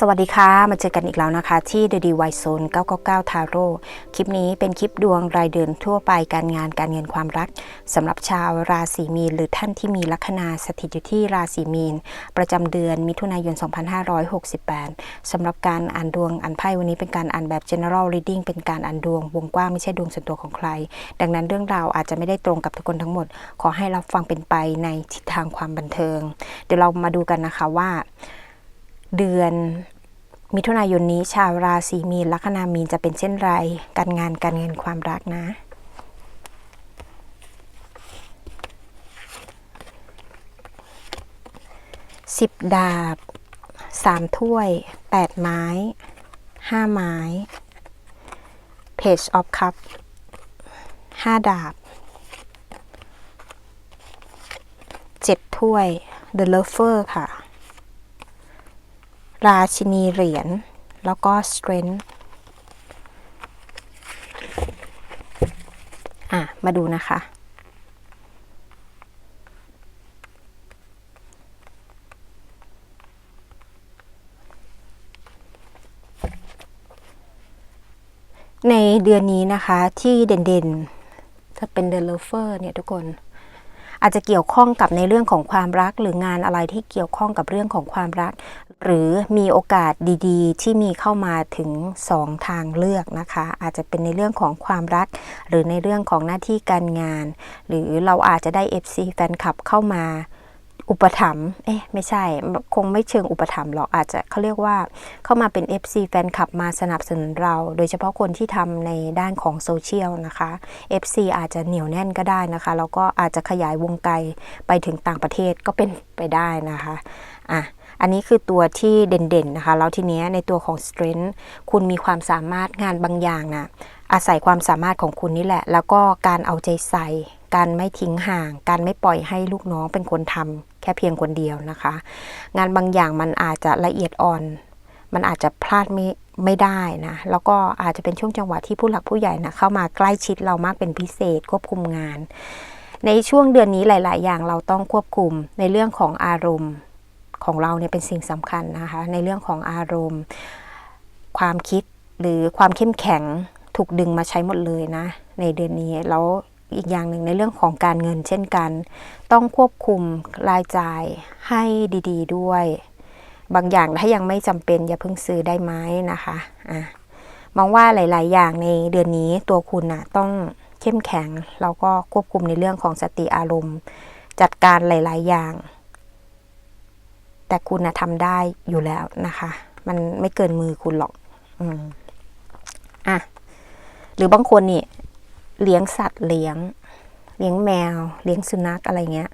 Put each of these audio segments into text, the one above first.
สวัสดีค่ะ มาเจอกันอีกแล้วนะคะ ที่ The d y Zone 999 Tarot คลิปนี้เป็นคลิปดวงรายเดือนทั่วไปการงานการเงินความรักสำหรับชาวราศีมีน หรือท่านที่มีลัคนาสถิตอยู่ที่ราศีมีน ประจำเดือนมิถุนายน 2568สำหรับการอ่านดวงอ่านไพ่วันนี้เป็นการอ่านแบบ general reading เป็นการอ่านดวงวงกว้างไม่ใช่ดวงส่วนตัวของใคร ดังนั้นเรื่องราวอาจจะไม่ได้ตรงกับทุกคนทั้งหมด ขอให้รับฟังเป็นไปในทิศทางความบันเทิง เดี๋ยวเรามาดูกันนะคะว่า เดือนมิถุนายนนี้ชาวราศีมีนลัคนามีนจะเป็นเช่นไร การงานการเงินความรักนะ สิบดาบสามถ้วยแปดไม้ห้าไม้ Page of Cup ห้าดาบเจ็ดถ้วย The Lover ค่ะ ราชินีเหรียญ แล้วก็ strength อะ มาดูนะคะ ในเดือนนี้นะคะที่เด่นๆ จะเป็นเดลเฟอร์เนี่ยทุกคนอาจจะเกี่ยวข้องกับในเรื่องของความรักหรืองานอะไรที่เกี่ยวข้องกับเรื่องของความรัก หรือมีโอกาสดีๆ ที่มีเข้ามาถึง 2 ทางเลือกนะคะ อาจจะเป็นในเรื่องของความรัก หรือในเรื่องของหน้าที่การงาน หรือเราอาจจะได้ FC แฟนคลับเข้ามาอุปถัมภ์เอ๊ะไม่ใช่ คงไม่เชิงอุปถัมภ์หรอกอาจจะเขาเรียกว่าเข้ามาเป็น FC แฟนคลับมาสนับสนุนเรา โดยเฉพาะคนที่ทำในด้านของโซเชียลนะคะ FC อาจจะเหนียวแน่นก็ได้นะคะ แล้วก็อาจจะขยายวงไกลไปถึงต่างประเทศก็เป็นไปได้นะคะอะ อันนี้คือตัวที่เด่นๆนะคะ แล้วทีเนี้ยในตัวของ strength คุณมีความสามารถงานบางอย่างนะอาศัยความสามารถของคุณนี่แหละ แล้วก็การเอาใจใส่ การไม่ทิ้งห่าง การไม่ปล่อยให้ลูกน้องเป็นคนทำแค่เพียงคนเดียวนะคะ งานบางอย่างมันอาจจะละเอียดอ่อน มันอาจจะพลาดไม่ไม่ได้นะ แล้วก็อาจจะเป็นช่วงจังหวะที่ผู้หลักผู้ใหญ่นะเข้ามาใกล้ชิดเรามากเป็นพิเศษควบคุมงาน ในช่วงเดือนนี้หลาย ๆ อย่างเราต้องควบคุมในเรื่องของอารมณ์ ของเราเนี่ยเป็นสิ่งสำคัญนะคะในเรื่องของอารมณ์ ความคิดหรือความเข้มแข็งถูกดึงมาใช้หมดเลยนะ ในเดือนนี้แล้วอีกอย่างหนึ่งในเรื่องของการเงินเช่นกัน ต้องควบคุมรายจ่ายให้ดีๆด้วย บางอย่างถ้ายังไม่จำเป็นอย่าเพิ่งซื้อได้ไหมนะคะอะมองว่าหลาย ๆ อย่างในเดือนนี้ตัวคุณนะต้องเข้มแข็งแล้วก็ควบคุมในเรื่องของสติอารมณ์ จัดการหลาย ๆ อย่าง แต่คุณนะทำได้อยู่แล้วนะคะ มันไม่เกินมือคุณหรอก อืมอะหรือบางคนนี่เลี้ยงสัตว์เลี้ยง เลี้ยงแมว เลี้ยงสุนัขอะไรเงี้ย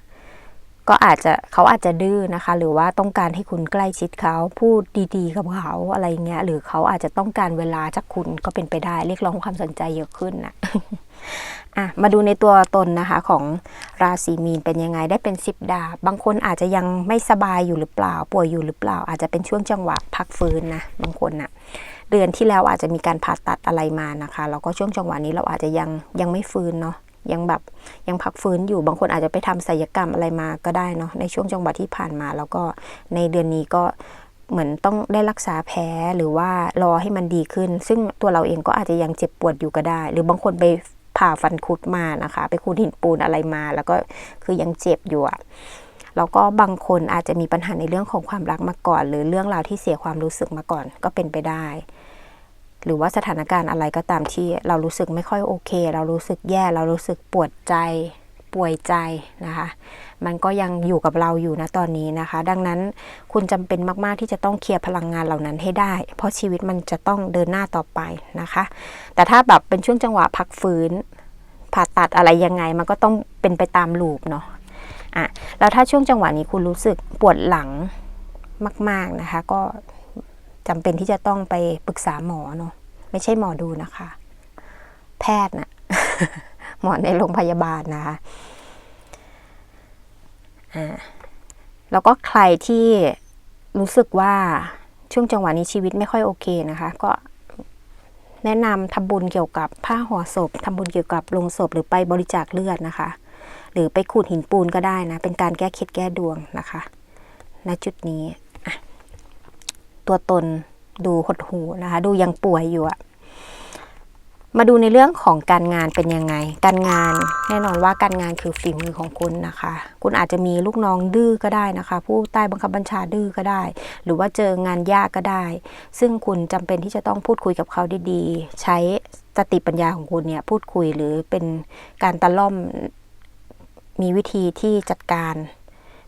ก็อาจจะเขาอาจจะดื้อนะคะ หรือว่าต้องการให้คุณใกล้ชิดเขาพูดดีๆกับเขาอะไรเงี้ยหรือเขาอาจจะต้องการเวลาจากคุณก็เป็นไปได้ เรียกร้องความสนใจเยอะขึ้นนะอะมาดูในตัวตนนะคะของราศีมีนเป็นยังไงได้เป็นสิบดาบบางคนอาจจะยังไม่สบายอยู่หรือเปล่า ป่วยอยู่หรือเปล่า อาจจะเป็นช่วงจังหวะพักฟื้นนะบางคนนะ่ะเดือนที่แล้วอาจจะมีการผ่าตัดอะไรมานะคะแล้วก็ช่วงจังหวะนี้เราอาจจะยังยังไม่ฟื้นเนาะ ยังแบบยังพักฟื้นอยู่บางคนอาจจะไปทำศัลยกรรมอะไรมาก็ได้เนาะในช่วงจังหวะที่ผ่านมา แล้วก็ในเดือนนี้ก็เหมือนต้องได้รักษาแผลหรือว่ารอให้มันดีขึ้น ซึ่งตัวเราเองก็อาจจะยังเจ็บปวดอยู่ก็ได้ หรือบางคนไปผ่าฟันคุดมานะคะ ไปคูดหินปูนอะไรมา แล้วก็คือยังเจ็บอยู่อะแล้วก็บางคนอาจจะมีปัญหาในเรื่องของความรักมาก่อน หรือเรื่องราวที่เสียความรู้สึกมาก่อนก็เป็นไปได้ หรือว่าสถานการณ์อะไรก็ตามที่เรารู้สึกไม่ค่อยโอเค เรารู้สึกแย่ เรารู้สึกปวดใจป่วยใจนะคะ มันก็ยังอยู่กับเราอยู่นะตอนนี้นะคะ ดังนั้นคุณจำเป็นมาก ๆ ที่จะต้องเคลียร์พลังงานเหล่านั้นให้ได้ เพราะชีวิตมันจะต้องเดินหน้าต่อไปนะคะ แต่ถ้าแบบเป็นช่วงจังหวะพักฟื้น ผ่าตัดอะไรยังไง มันก็ต้องเป็นไปตามลูปเนาะอะแล้วถ้าช่วงจังหวะนี้คุณรู้สึกปวดหลังมาก ๆนะคะ ก็ จำเป็นที่จะต้องไปปรึกษาหมอเนาะไม่ใช่หมอดูนะคะ แพทย์นะหมอในโรงพยาบาลนะคะอ่าแล้วก็ใครที่รู้สึกว่าช่วงจังหวะนี้ชีวิตไม่ค่อยโอเคนะคะ ก็แนะนำทำบุญเกี่ยวกับผ้าห่อศพทำบุญเกี่ยวกับลงศพหรือไปบริจาคเลือดนะคะ หรือไปขูดหินปูนก็ได้นะ เป็นการแก้เคล็ดแก้ดวงนะคะ ณจุดนี้ ตัวตน ดูหดหูนะคะ ดูยังป่วยอยู่อะมาดูในเรื่องของการงานเป็นยังไง การงานแน่นอนว่าการงานคือฝีมือของคุณนะคะ คุณอาจจะมีลูกน้องดื้อก็ได้นะคะ ผู้ใต้บังคับบัญชาดื้อก็ได้ หรือว่าเจองานยากก็ได้ ซึ่งคุณจำเป็นที่จะต้องพูดคุยกับเขาดีๆ ใช้สติปัญญาของคุณเนี่ยพูดคุยหรือเป็นการตะล่อมมีวิธีที่จัดการ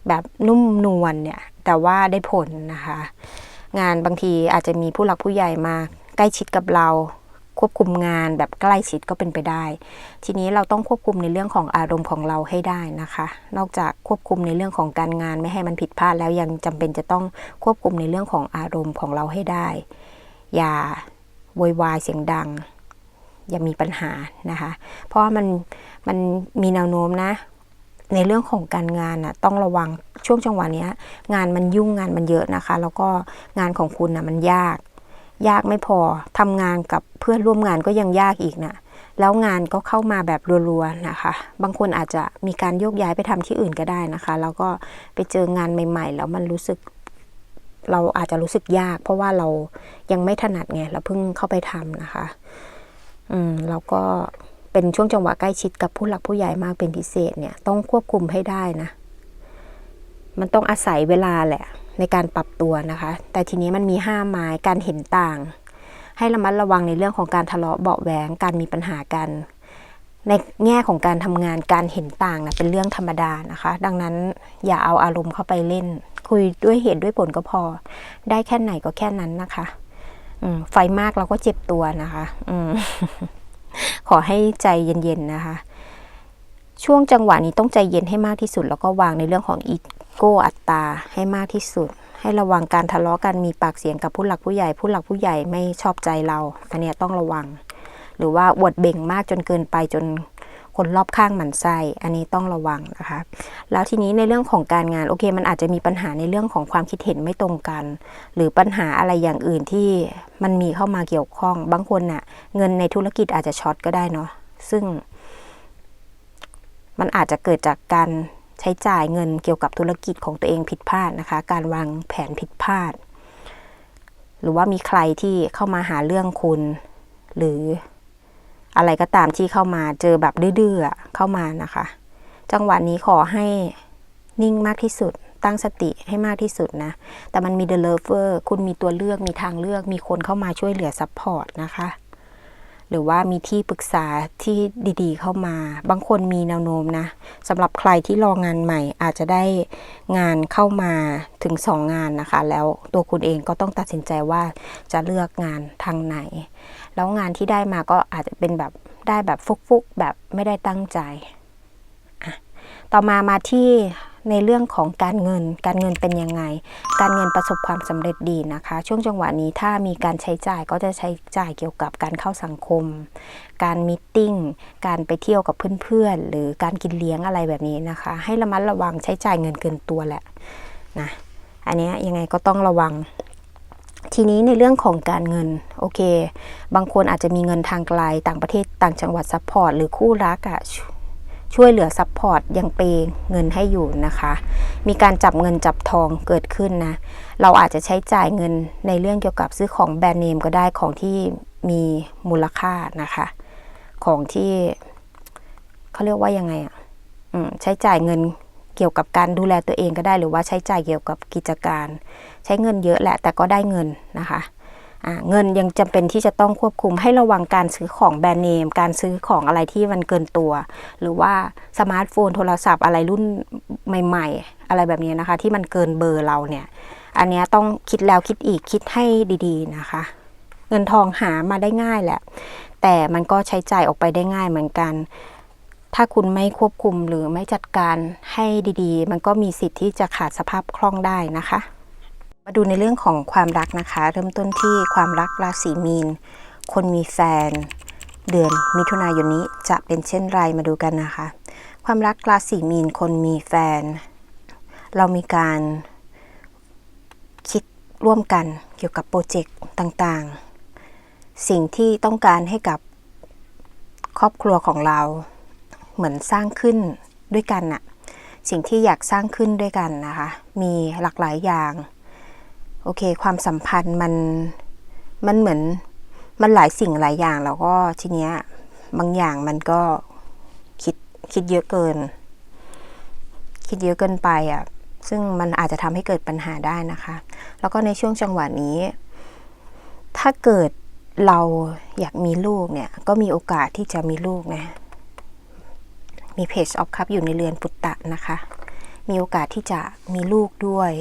แบบนุ่มนวลเนี่ยแต่ว่าได้ผลนะคะ งานบางทีอาจจะมีผู้หลักผู้ใหญ่มาใกล้ชิดกับเราควบคุมงานแบบใกล้ชิดก็เป็นไปได้ ทีนี้เราต้องควบคุมในเรื่องของอารมณ์ของเราให้ได้นะคะ นอกจากควบคุมในเรื่องของการงานไม่ให้มันผิดพลาดแล้วยังจำเป็นจะต้องควบคุมในเรื่องของอารมณ์ของเราให้ได้ อย่าโวยวายเสียงดัง อย่ามีปัญหานะคะ เพราะว่ามันมันมีแนวโน้มนะ ในเรื่องของการงานน่ะต้องระวังช่วงจังหวะนี้งานมันยุ่งงานมันเยอะนะคะ แล้วก็งานของคุณน่ะมันยาก ยากไม่พอทำงานกับเพื่อนร่วมงานก็ยังยากอีกนะแล้วงานก็เข้ามาแบบรัวๆนะคะ บางคนอาจจะมีการโยกย้ายไปทำที่อื่นก็ได้นะคะ แล้วก็ไปเจองานใหม่ ๆ แล้วมันรู้สึก เราอาจจะรู้สึกยาก เพราะว่าเรายังไม่ถนัดไงเราเพิ่งเข้าไปทำนะคะ อืมแล้วก็ เป็นช่วงจังหวะใกล้ชิดกับผู้หลักผู้ใหญ่มากเป็นพิเศษเนี่ยต้องควบคุมให้ได้นะ มันต้องอาศัยเวลาแหละในการปรับตัวนะคะ แต่ทีนี้มันมีห้าไม้การเห็นต่าง ให้ระมัดระวังในเรื่องของการทะเลาะเบาแหวงการมีปัญหากันในแง่ของการทำงานการเห็นต่างนะเป็นเรื่องธรรมดานะคะ ดังนั้นอย่าเอาอารมณ์เข้าไปเล่น คุยด้วยเหตุด้วยผลก็พอ ได้แค่ไหนก็แค่นั้นนะคะอืไฟมากเราก็เจ็บตัวนะคะ อืม ขอให้ใจเย็นๆนะคะ ช่วงจังหวะนี้ต้องใจเย็นให้มากที่สุด แล้วก็วางในเรื่องของอีโก้อัตตาให้มากที่สุด ให้ระวังการทะเลาะกันมีปากเสียงกับผู้หลักผู้ใหญ่ ผู้หลักผู้ใหญ่ไม่ชอบใจเราอันนี้ต้องระวัง หรือว่าอวดเบ่งมากจนเกินไปจน คนรอบข้างหมั่นไส้อันนี้ต้องระวังนะคะ แล้วทีนี้ในเรื่องของการงานโอเค มันอาจจะมีปัญหาในเรื่องของความคิดเห็นไม่ตรงกัน หรือปัญหาอะไรอย่างอื่นที่มันมีเข้ามาเกี่ยวข้อง บางคนน่ะ เงินในธุรกิจอาจจะช็อตก็ได้เนาะซึ่ง มันอาจจะเกิดจากการใช้จ่ายเงินเกี่ยวกับธุรกิจของตัวเองผิดพลาดนะคะ การวางแผนผิดพลาด หรือว่ามีใครที่เข้ามาหาเรื่องคุณ หรือ อะไรก็ตามที่เข้ามาเจอแบบดื้อๆเข้ามานะคะ จังหวะนี้ขอให้นิ่งมากที่สุด ตั้งสติให้มากที่สุดนะ แต่มันมีเดลเวอร์คุณมีตัวเลือกมีทางเลือกมีคนเข้ามาช่วยเหลือซัพพอร์ตนะคะ หรือว่ามีที่ปรึกษาที่ดีๆ เข้ามา บางคนมีแนวโน้มนะสำหรับใครที่รองานใหม่อาจจะได้งานเข้ามาถึงสองงานนะคะ แล้วตัวคุณเองก็ต้องตัดสินใจว่าจะเลือกงานทางไหน แล้วงานที่ได้มาก็อาจจะเป็นแบบได้แบบฟุกๆแบบไม่ได้ตั้งใจอะต่อมามาที่ ในเรื่องของการเงิน การเงินเป็นยังไง การเงินประสบความสำเร็จดีนะคะ ช่วงจังหวะนี้ถ้ามีการใช้จ่ายก็จะใช้จ่ายเกี่ยวกับการเข้าสังคม การมิทติ้งการไปเที่ยวกับเพื่อนๆ หรือการกินเลี้ยงอะไรแบบนี้นะคะ ให้ระมัดระวังใช้จ่ายเงินเกินตัวแหละนะอันนี้ยยังไงก็ต้องระวังทีนี้ในเรื่องของการเงินโอเค บางคนอาจจะมีเงินทางไกลต่างประเทศต่างจังหวัดซัพพอร์ตหรือคู่รักอะ่ะ ช่วยเหลือซัพพอร์ตยังเปย์เงินให้อยู่นะคะ มีการจับเงินจับทองเกิดขึ้นนะ เราอาจจะใช้จ่ายเงินในเรื่องเกี่ยวกับซื้อของแบรนด์เนมก็ได้ของที่มีมูลค่านะคะ ของที่เขาเรียกว่ายังไงอะใช้จ่ายเงินเกี่ยวกับการดูแลตัวเองก็ได้หรือว่าใช้จ่ายเกี่ยวกับกิจการ ใช้เงินเยอะแหละแต่ก็ได้เงินนะคะ เงินยังจำเป็นที่จะต้องควบคุมให้ระวังการซื้อของแบรนด์เนม การซื้อของอะไรที่มันเกินตัว หรือว่าสมาร์ทโฟนโทรศัพท์อะไรรุ่นใหม่ ๆ อะไรแบบนี้นะคะ ที่มันเกินเบอร์เราเนี่ย อันนี้ต้องคิดแล้วคิดอีกคิดให้ดีๆนะคะ เงินทองหามาได้ง่ายแหละ แต่มันก็ใช้จ่ายออกไปได้ง่ายเหมือนกัน ถ้าคุณไม่ควบคุมหรือไม่จัดการให้ดีๆ มันก็มีสิทธิ์ที่จะขาดสภาพคล่องได้นะคะ มาดูในเรื่องของความรักนะคะ เริ่มต้นที่ความรักราศีมีน คนมีแฟน เดือนมิถุนายนนี้จะเป็นเช่นไรมาดูกันนะคะ ความรักราศีมีนคนมีแฟน เรามีการคิดร่วมกันเกี่ยวกับโปรเจกต์ต่างๆ สิ่งที่ต้องการให้กับครอบครัวของเรา เหมือนสร้างขึ้นด้วยกันน่ะ สิ่งที่อยากสร้างขึ้นด้วยกันนะคะ มีหลากหลายอย่าง โอเค ความสัมพันธ์มันมันเหมือนมันหลายสิ่งหลายอย่างแล้วก็ทีเนี้ยบางอย่างมันก็คิดคิดเยอะเกิน คิดเยอะเกินไปอะซึ่งมันอาจจะทำให้เกิดปัญหาได้นะคะ แล้วก็ในช่วงจังหวะนี้ ถ้าเกิดเราอยากมีลูกเนี่ย ก็มีโอกาสที่จะมีลูกนะ มีเพจออฟคัพอยู่ในเรือนปุตตะนะคะ มีโอกาสที่จะมีลูกด้วย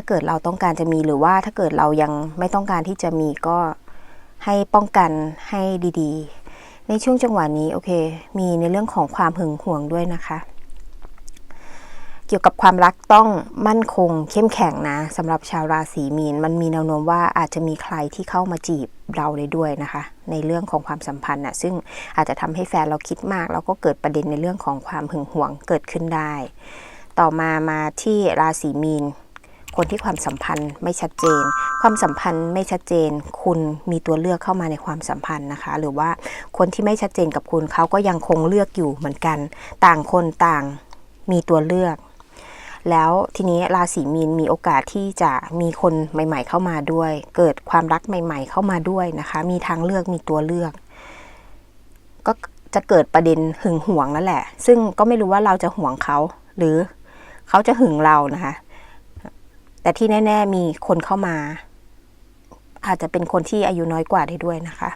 ถ้าเกิดเราต้องการจะมีหรือว่าถ้าเกิดเรายังไม่ต้องการที่จะมีก็ให้ป้องกันให้ดีๆ ในช่วงจังหวะนี้โอเค มีในเรื่องของความหึงหวงด้วยนะคะ เกี่ยวกับความรักต้องมั่นคงเข้มแข็งนะสำหรับชาวราศีมีน มันมีแนวโน้มว่าอาจจะมีใครที่เข้ามาจีบเราได้ด้วยนะคะ ในเรื่องของความสัมพันธ์นะซึ่งอาจจะทำให้แฟนเราคิดมาก แล้วก็เกิดประเด็นในเรื่องของความหึงหวงเกิดขึ้นได้ ต่อมามาที่ราศีมีน คนที่ความสัมพันธ์ไม่ชัดเจน ความสัมพันธ์ไม่ชัดเจน คุณมีตัวเลือกเข้ามาในความสัมพันธ์นะคะ หรือว่าคนที่ไม่ชัดเจนกับคุณเขาก็ยังคงเลือกอยู่เหมือนกัน ต่างคนต่างมีตัวเลือก แล้วทีนี้ราศีมีนมีโอกาสที่จะมีคนใหม่ ๆ เข้ามาด้วย เกิดความรักใหม่ ๆ เข้ามาด้วยนะคะ มีทางเลือกมีตัวเลือก ก็จะเกิดประเด็นหึงหวงนั่นแหละ ซึ่งก็ไม่รู้ว่าเราจะหวงเขา หรือเขาจะหึงเรานะคะ แต่ที่แน่ ๆ มีคนเข้ามา อาจจะเป็นคนที่อายุน้อยกว่าได้ด้วยนะคะ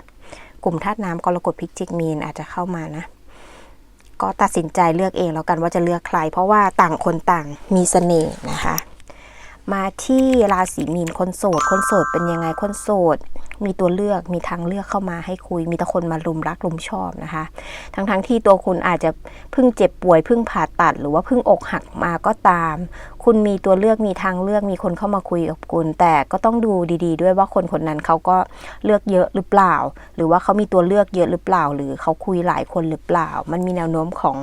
กลุ่มธาตุน้ำกรกฎพิจิกมีนอาจจะเข้ามานะ ก็ตัดสินใจเลือกเองแล้วกันว่าจะเลือกใคร เพราะว่าต่างคนต่างมีเสน่ห์นะคะ มาที่ราศีมีนคนโสด คนโสดเป็นยังไงคนโสด มีตัวเลือกมีทางเลือกเข้ามาให้คุย มีแต่คนมารุมรักรุมชอบนะคะ ทั้งๆทที่ตัวคุณอาจจะเพิ่งเจ็บป่วยเพิ่งผ่าตัด หรือว่าเพิ่งอกหักมาก็ตาม คุณมีตัวเลือกมีทางเลือกมีคนเข้ามาคุยกับคุณ แต่ก็ต้องดูดี ๆ ด้วยว่าคนคนนั้นเขาก็เลือกเยอะหรือเปล่า หรือว่าเขามีตัวเลือกเยอะหรือเปล่า หรือเขาคุยหลายคนหรือเปล่า มันมีแนวโน้มของ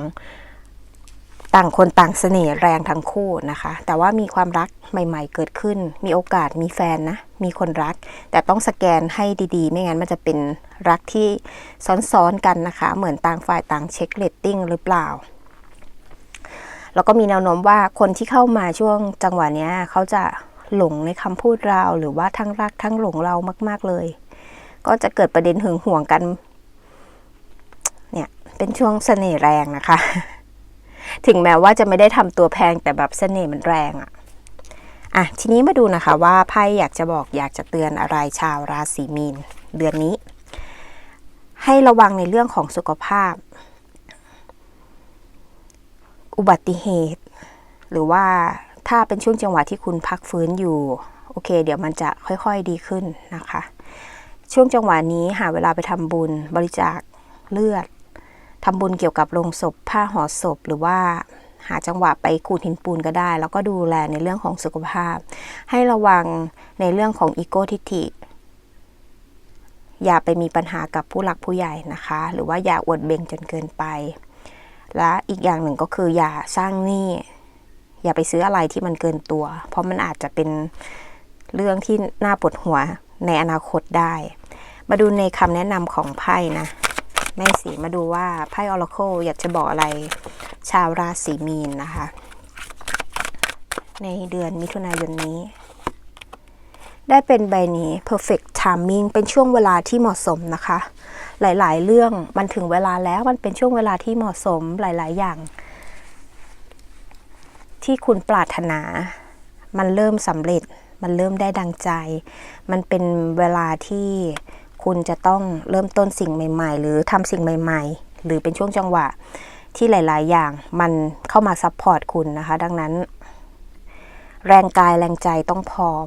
ต่างคนต่างเสน่ห์แรงทั้งคู่นะคะ แต่ว่ามีความรักใหม่ ๆ เกิดขึ้น มีโอกาสมีแฟนนะ มีคนรัก แต่ต้องสแกนให้ดีๆ ไม่งั้นมันจะเป็นรักที่ซ้อนๆกันนะคะ เหมือนต่างฝ่ายต่างเช็คเรตติ้งหรือเปล่า แล้วก็มีแนวโน้มว่าคนที่เข้ามาช่วงจังหวะเนี้ยเขาจะหลงในคำพูดเรา หรือว่าทั้งรักทั้งหลงเรามาก ๆเลย ก็จะเกิดประเด็นหึงหวงกัน เนี่ย เป็นช่วงเสน่ห์แรงนะคะ ถึงแม้ว่าจะไม่ได้ทำตัวแพงแต่แบบเสน่ห์มันแรงอะอะทีนี้มาดูนะคะว่าไพ่อยากจะบอกอยากจะเตือนอะไรชาวราศีมีน เดือนนี้ ให้ระวังในเรื่องของสุขภาพ อุบัติเหตุ หรือว่าถ้าเป็นช่วงจังหวะที่คุณพักฟื้นอยู่ โอเค เดี๋ยวมันจะค่อยๆดีขึ้นนะคะ ช่วงจังหวะนี้หาเวลาไปทำบุญบริจาคเลือด ทำบุญเกี่ยวกับโรงศพ ผ้าห่อศพ หรือว่าหาจังหวะไปขูดหินปูนก็ได้ แล้วก็ดูแลในเรื่องของสุขภาพ ให้ระวังในเรื่องของอีโกทิฐิ อย่าไปมีปัญหากับผู้หลักผู้ใหญ่นะคะ หรือว่าอย่าอวดเบ่งจนเกินไป และอีกอย่างหนึ่งก็คืออย่าสร้างหนี้ อย่าไปซื้ออะไรที่มันเกินตัว เพราะมันอาจจะเป็นเรื่องที่น่าปวดหัวในอนาคตได้ มาดูในคำแนะนำของไพ่นะ แม่สีมาดูว่าไพ่ออร์ c คอยากจะบอกอะไร ชาวราศีมีนนะคะ ในเดือนมิถุนายนนี้ ได้เป็นใบนี้ perfect timing เป็นช่วงเวลาที่เหมาะสมนะคะ หลายๆ เรื่องมันถึงเวลาแล้วมันเป็นช่วงเวลาที่เหมาะสมหลาย ๆ อย่าง ที่คุณปรารถนา มันเริ่มสำเร็จ มันเริ่มได้ดังใจ มันเป็นเวลาที่ คุณจะต้องเริ่มต้นสิ่งใหม่ ๆ หรือทำสิ่งใหม่ ๆ หรือเป็นช่วงจังหวะที่หลาย ๆ อย่างมันเข้ามาซัพพอร์ตคุณนะคะ ดังนั้น แรงกายแรงใจต้องพร้อม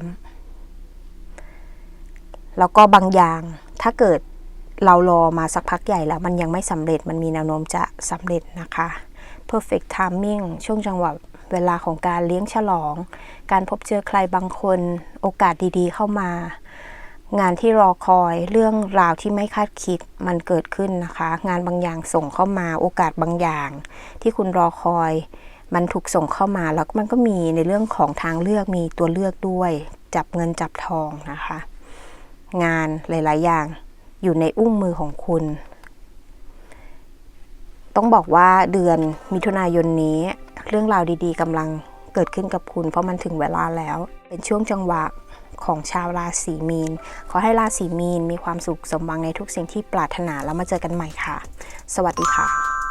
แล้วก็บางอย่างถ้าเกิดเรารอมาสักพักใหญ่แล้ว มันยังไม่สำเร็จมันมีแนวโน้มจะสำเร็จนะคะ perfect timing ช่วงจังหวะเวลาของการเลี้ยงฉลอง การพบเจอใครบางคน โอกาสดีๆ เข้ามา งานที่รอคอยเรื่องราวที่ไม่คาดคิดมันเกิดขึ้นนะคะ งานบางอย่างส่งเข้ามาโอกาสบางอย่าง ที่คุณรอคอย มันถูกส่งเข้ามาแล้วมันก็มีในเรื่องของทางเลือกมีตัวเลือกด้วย จับเงินจับทองนะคะ งานหลาย ๆ อย่างอยู่ในอุ้งมือของคุณ ต้องบอกว่าเดือนมิถุนายนนี้ เรื่องราวดี ๆกำลังเกิดขึ้นกับคุณ เพราะมันถึงเวลาแล้ว เป็นช่วงจังหวะ ของชาวราศีมีน ขอให้ราศีมีนมีความสุขสมหวังในทุกสิ่งที่ปรารถนาแล้วมาเจอกันใหม่ค่ะ สวัสดีค่ะ